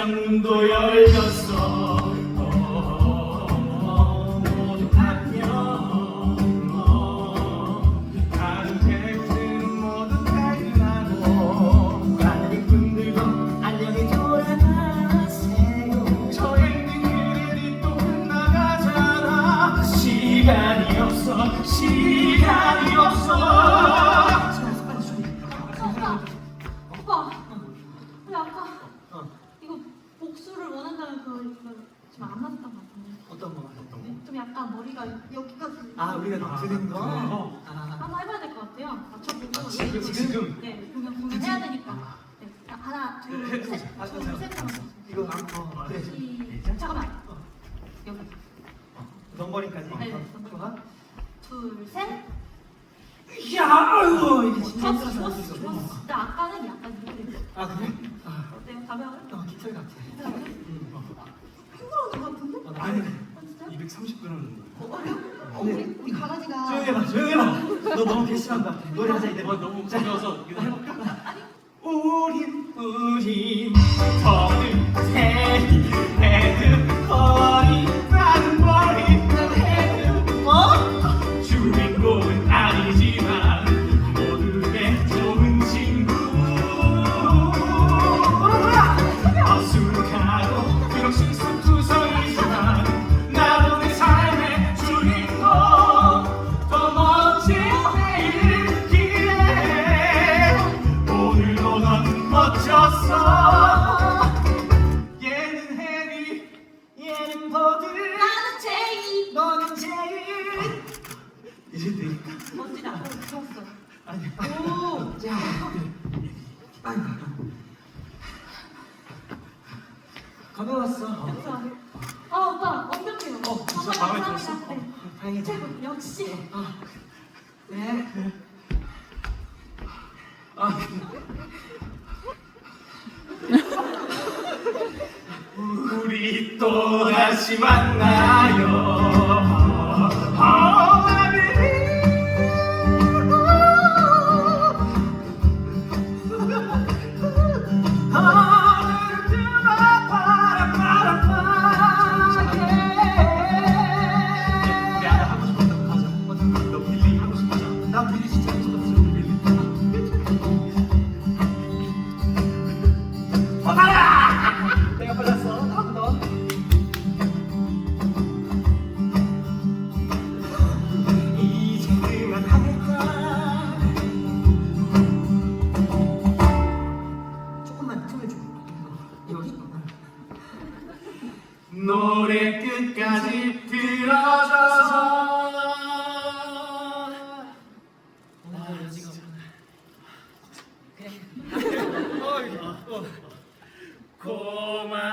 창문도 열렸어. 어, 모두 안녕 어, 약간 머리가 여기까지. 아 우리가 들은 거. 어. 아, 한번 해봐야 될 것 같아요. 맞춰보고. 아, 지금, 지금? 네, 공연 공연 해야 되니까. 네, 자, 하나, 둘, 셋, 아, 둘. 셋 하면. 이거 안 어, 그래. 시작. 잠깐만. 여기. 넘버링까지. 네, 어, 넘버링. 좋아. 둘, 셋. 야, 아이고 이게 진짜 좋았어, 힘들었어. 좋았어, 좋았어. 근데 아까는 약간 이렇게. 아 그래? 아, 어때요? 가면? 어, 깃털 같아. 힘들어하는 것 같은데? 어, 아니, 아, 진짜요? 230 그러는데 어, 어, 우리, 우리 강아지가. 조용히 해봐, 조용히 해봐. 너 너무 괘씸한 것 같아. 노래하자 이제. 어, 너무 가벼워서 이거 해볼까? 멋졌어 얘는 해리 얘는 버드 나는 제이. 너는 제일 이제 되니까 않아? 좋았어. 아니 오. 자 아이고 가벼웠어 좋아. 아 오빠 완벽해요. 어, 진짜 마음에. 들었어? 네. 다행이다 최고 역시. 네 우리 또 다시 만나요 어, 노래 끝까지 들어줘서 아 여지가 고마워